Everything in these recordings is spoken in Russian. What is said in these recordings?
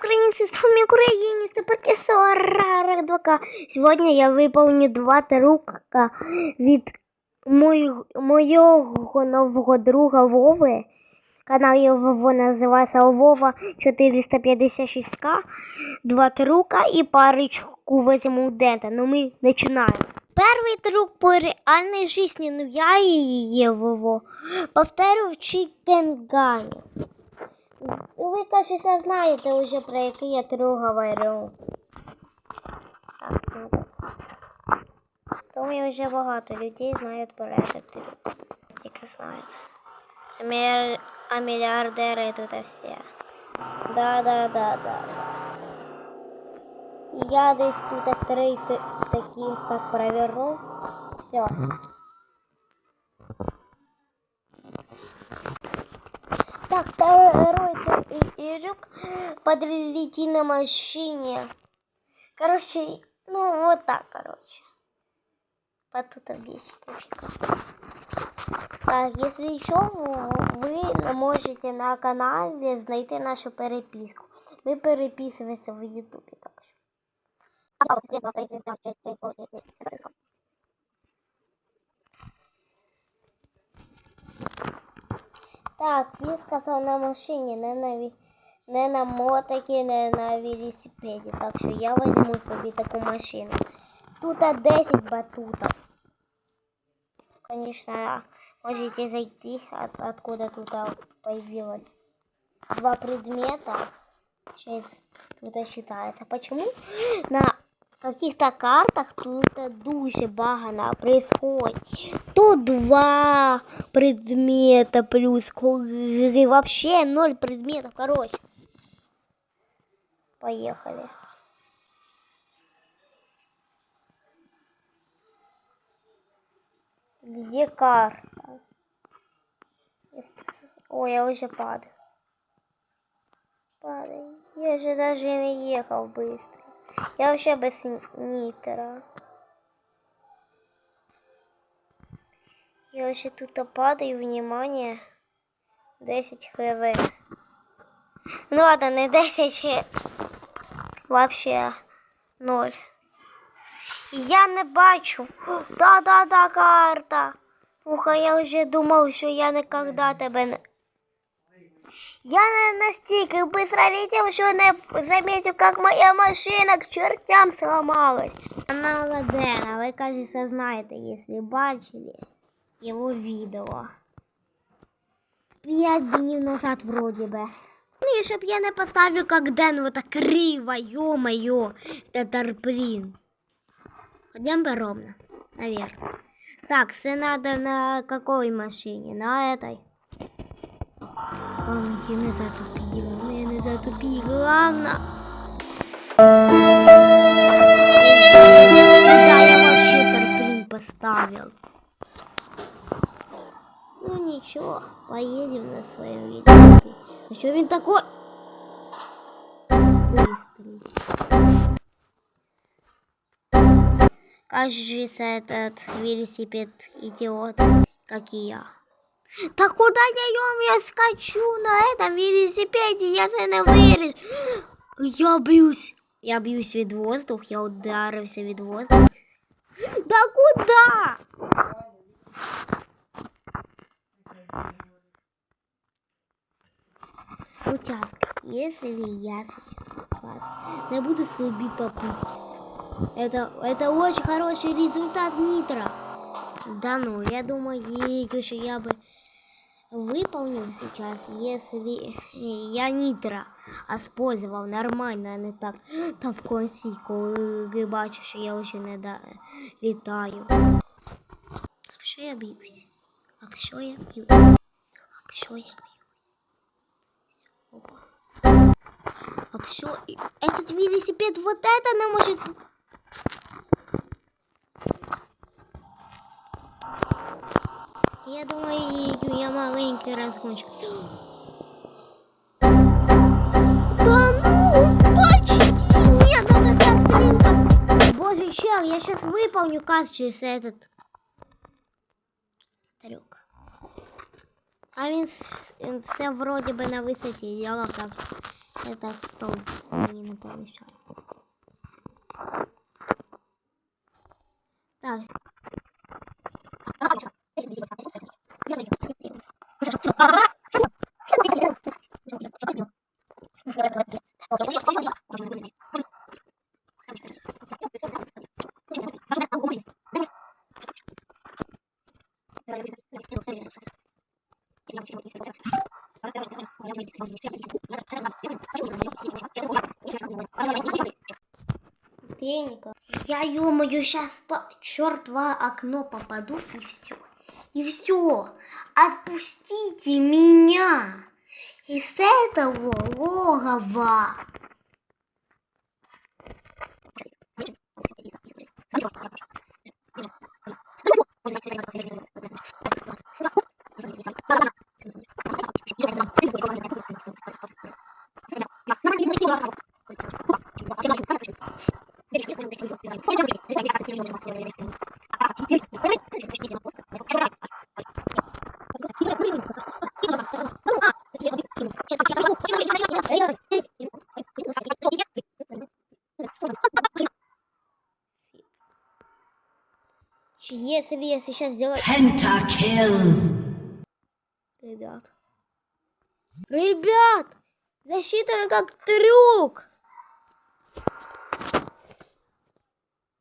украинцы, с вами украинец, это профессор 2К. Сегодня я выполню два трюка від моєго, моєго нового друга Вови. Канал його називається Вова 456К. Два трюка і парочку возьму дента. Ну ми починаємо. Перший трюк по реальной жизни, ну я її его повторю в Чикенгані. Ви, кажется, знаєте уже про який я трюк говорю. Так, ну так. Думаю, вже багато людей знають про этот трюк. Тільки знають. А мільяр- А миллиардеры тут все. Да, да, да, да. Я десь тут три т- таких так проверну. Все. Ирюк подлети на машине. Короче, ну вот так, короче. Тут 10 нафига. Так, если что, вы можете на канале знайти нашу переписку. Ми переписуємося в Ютубі так Так, він сказав на машині, не на, ві- не на мотокі, не на велосипеді. Так що я візьму собі таку машину. Тут 10 батутов. Конечно, можете зайти, от, откуда тут а, появилось два предмета. Сейчас тут считается. Почему на каких-то картах тут дуже багано происходит? Тут два предмета плюс коли вообще ноль предметов. Короче, поехали. Где карта? Ой, я уже падаю. Падаю. Я же даже не ехал быстро. Я вообще без н- нитра. Я вообще тут падаю, внимание. 10 хв. Ну ладно, не 10, е, вообще 0. Я не бачу. Да-да-да, карта. Уха, я вже думав, що я ніколи тебе не. Я не настільки быстро летел, що не заметил, как моя машина к чертям сломалась. Она Ладена, ви, кажется, знаєте, якщо бачили його відео. П'ять днів назад вроде бы. Ну и чтоб я не поставлю, как Дэн, вот так криво, ё-моё, татарплин. Пойдем бы ровно, наверх. Так, все надо на какой машине? На этой. Главное, я не затупила, я не затупила, главное. Куда я вообще тарплин поставил? Ну ничего, поедем на своем велосипеде. А что він такой? Кажется, этот велосипед идиот, как и я. Да куда я ем? Я скачу на этом велосипеде, я це не виріш. Я б'юсь. Я б'юсь від воздух, я ударився від воздух. Да куда? Участок. Если я сейчас ладно, не буду себе попытки. Это, это очень хороший результат нитро. Да ну, я думаю, что я бы выполнил сейчас, если я нитро использовал нормально, а не так там в конці, коли бачу, що я вже не да, літаю. А що я б'юсь? А що я б'юсь? А що я б'юсь? Опа. Что? Этот велосипед вот это нам может... Я думаю, я маленький разгончик. Да ну, почти нет, надо так, блин, как- Боже, чел, я сейчас выполню кажется этот трюк. А він с- це вроді би на висоті, я так Этот стол мені не помішає. Так. Денька. Я, ё-моё, сейчас черт в окно попаду и все. И все. Отпустите меня из этого логова. Если я сейчас сделаю... Pentakill. Ребят. Ребят! Засчитано как трюк!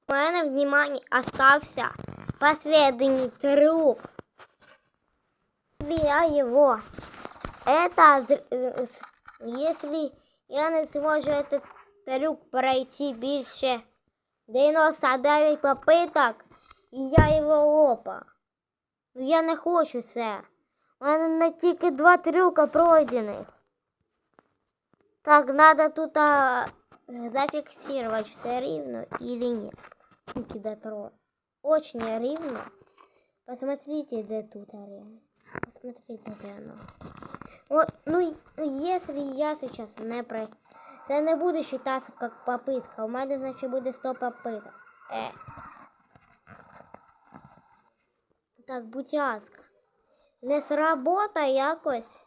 Мене внимание остався последний трюк. Я его. Это если я не зможу этот трюк пройти більше 99 попиток, і я його лопа. Ну я не хочу це. У мене не тільки два трюка пройдених. Так, надо тут а, зафиксировать все ривно или нет. Кидотрон. Очень ривно. Посмотрите, где тут арена. Посмотрите, где оно. Вот, ну, и- если я сейчас не про... Це не буде считаться как попытка. У мене, значить, буде 100 попиток. Е. Так, будь ласка. Не сработа якось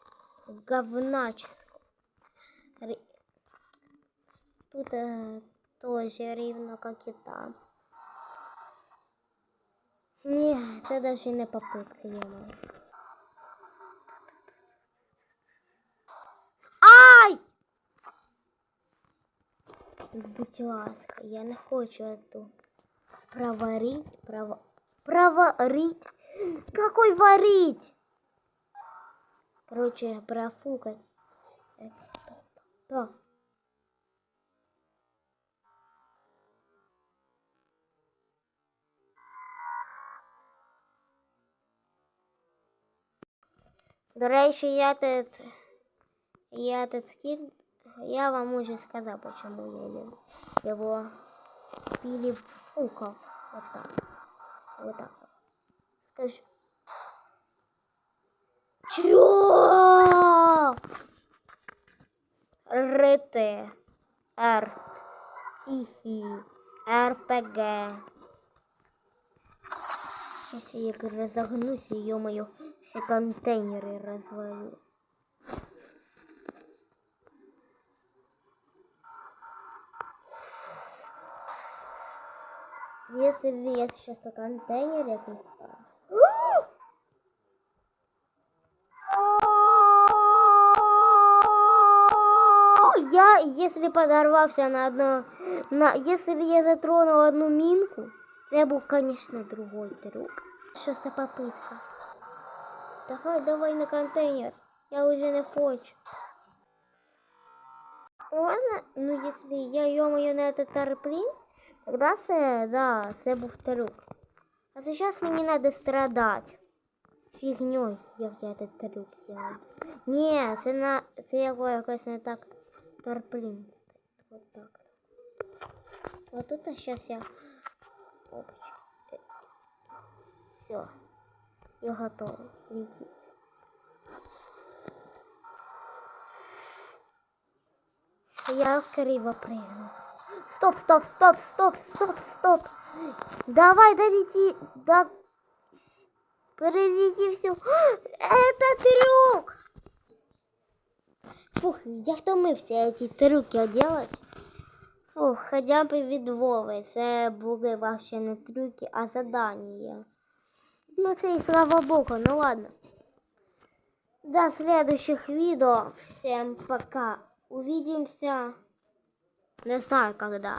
говначиско. Ри- Тут е, теж рівно, як і там. Ні, це навіть не попитка, ё Ай! Будь ласка, я не хочу эту проварить, прово... проварить. какой варить? Короче, профукать. Да. До речі, я тут, я тут скин, я вам уже сказал, почему я его перепукал. Вот так. Вот так. Скажи. Чё? РТ. Р. Хи-хи. РПГ. Сейчас я разогнусь, и ё-моё, все контейнеры развалю. Если я сейчас на контейнере поставлю. если подорвався на одну, на, если я затронул одну минку, це був, конечно, другой трюк. Шоста попытка. Давай, давай на контейнер. Я уже не хочу. Можно? Ну, если я ё-моё на этот тарплин, тогда це, да, це був трюк. А сейчас мені надо страдать. Фігньою, як я этот трюк делаю. Ні, це на це яко- якось не так тарплін стоїть. Вот так. Вот тут сейчас я. Все. Я готова. Иди. Я криво прыгну. Стоп, стоп, стоп, стоп, стоп, стоп. Давай, долети. Да. Перелети все. Это трюк. Фух, я втомився ці трюки делать. Фух, хоча б від Вови. Це були вообще не трюки, а задання. Ну це і слава богу, ну ладно. До следующих видео. Всем пока. Увидимся. Не знаю когда.